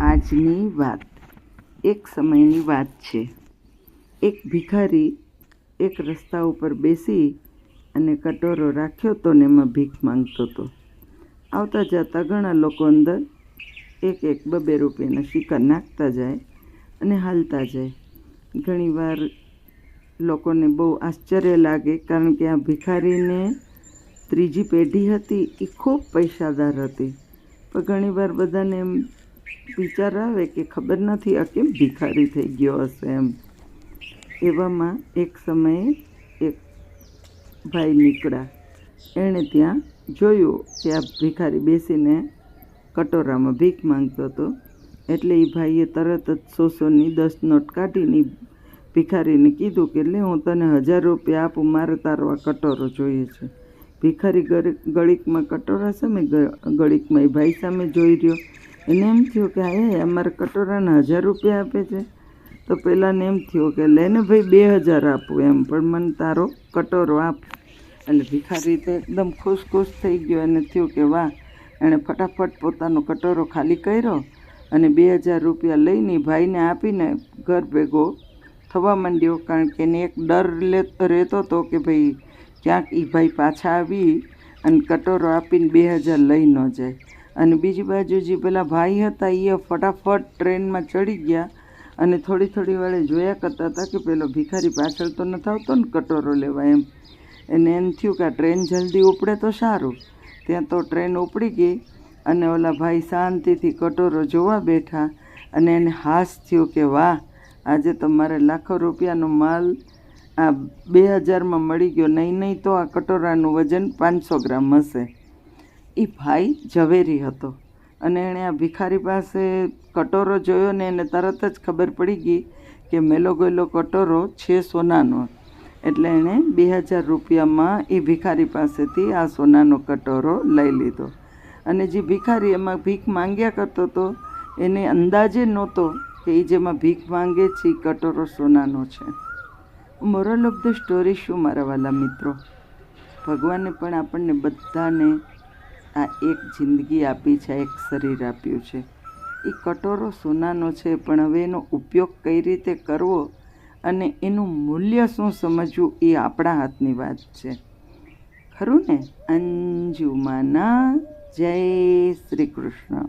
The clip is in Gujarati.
આજની વાત. એક સમયની વાત છે. એક ભિખારી એક રસ્તા ઉપર બેસી અને કટોરો રાખ્યો તો ને એમાં ભીખ માંગતો હતો આવતા જતા ઘણા લોકો અંદર એક એક બબે રૂપિયાના સિક્કા નાખતા જાય અને હાલતા જાય. ઘણીવાર લોકોને બહુ આશ્ચર્ય લાગે કારણ કે આ ભિખારીને ત્રીજી પેઢી હતી એ ખૂબ પૈસાદાર હતી. પણ ઘણીવાર બધાને એમ વિચાર આવે કે ખબર નથી આ કેમ ભિખારી થઈ ગયો હશે એમ. એવામાં એક સમયે એક ભાઈ નીકળ્યા. એણે ત્યાં જોયું કે આ ભિખારી બેસીને કટોરામાં ભીખ માંગતો હતો. એટલે એ ભાઈએ તરત જ સોસોની દસ નોટ કાઢીને ભિખારીને કીધું કે લે હું તને હજાર રૂપિયા આપું, મારે તારો આ કટોરો જોઈએ છે. ભિખારી ગળી, ગળીકમાં કટોરા સામે ગળીકમાં એ ભાઈ સામે જોઈ રહ્યો. એને એમ થયું કે એ અમારે કટોરાના હજાર રૂપિયા આપે છે. તો પહેલાંને એમ થયું કે લેને ભાઈ, બે હજાર આપું એમ, પણ મને તારો કટોરો આપ. એટલે ભિખારી તો એકદમ ખુશ ખુશ થઈ ગયો અને થયું કે, વાહ, એણે ફટાફટ પોતાનો કટોરો ખાલી કર્યો અને બે હજાર રૂપિયા લઈને ભાઈને આપીને ઘર ભેગો થવા માંડ્યો. કારણ કે એને એક ડર રહેતો હતો કે, ભાઈ, ક્યાંક એ ભાઈ પાછા આવી અને કટોરો આપીને બે હજાર લઈ ન જાય. અને બીજી બાજુ જે પેલા ભાઈ હતા એ ફટાફટ ટ્રેનમાં ચડી ગયા અને થોડી થોડી વાળે જોયા કરતા હતા કે પેલો ભિખારી પાછળ તો નથી આવતો ને કટોરો લેવા એમ. એને એમ થયું કે આ ટ્રેન જલ્દી ઉપડે તો સારું. ત્યાં તો ટ્રેન ઉપડી ગઈ અને ઓલા ભાઈ શાંતિથી કટોરો જોવા બેઠા અને એને હાસ થયો કે વાહ, આજે તો મારે લાખો રૂપિયાનો માલ આ બે હજારમાં મળી ગયો. નહીં નહીં, તો આ કટોરાનું વજન પાંચસો ગ્રામ હશે. એ ભાઈ ઝવેરી હતો. અને એણે આ ભિખારી પાસે કટોરો જોયો ને એને તરત જ ખબર પડી ગઈ કે મેલો ગયેલો કટોરો છે સોનાનો. એટલે એણે બે હજાર રૂપિયામાં એ ભિખારી પાસેથી આ સોનાનો કટોરો લઈ લીધો. અને જે ભિખારી એમાં ભીખ માંગ્યા કરતો હતો એને અંદાજે નહોતો કે એ જેમાં ભીખ માંગે છે એ કટોરો સોનાનો છે. મોરલ ઓફ ધ સ્ટોરી શું મારા વાલા મિત્રો? ભગવાને પણ આપણને બધાને આ એક જિંદગી આપી છે એક શરીર આપ્યું છે. એ કટોરો સોનાનો છે, પણ હવે એનો ઉપયોગ કઈ રીતે કરવો અને એનું મૂલ્ય શું સમજવું એ આપણા હાથની વાત છે. ખરું ને? અંજુમાના જય શ્રી કૃષ્ણ.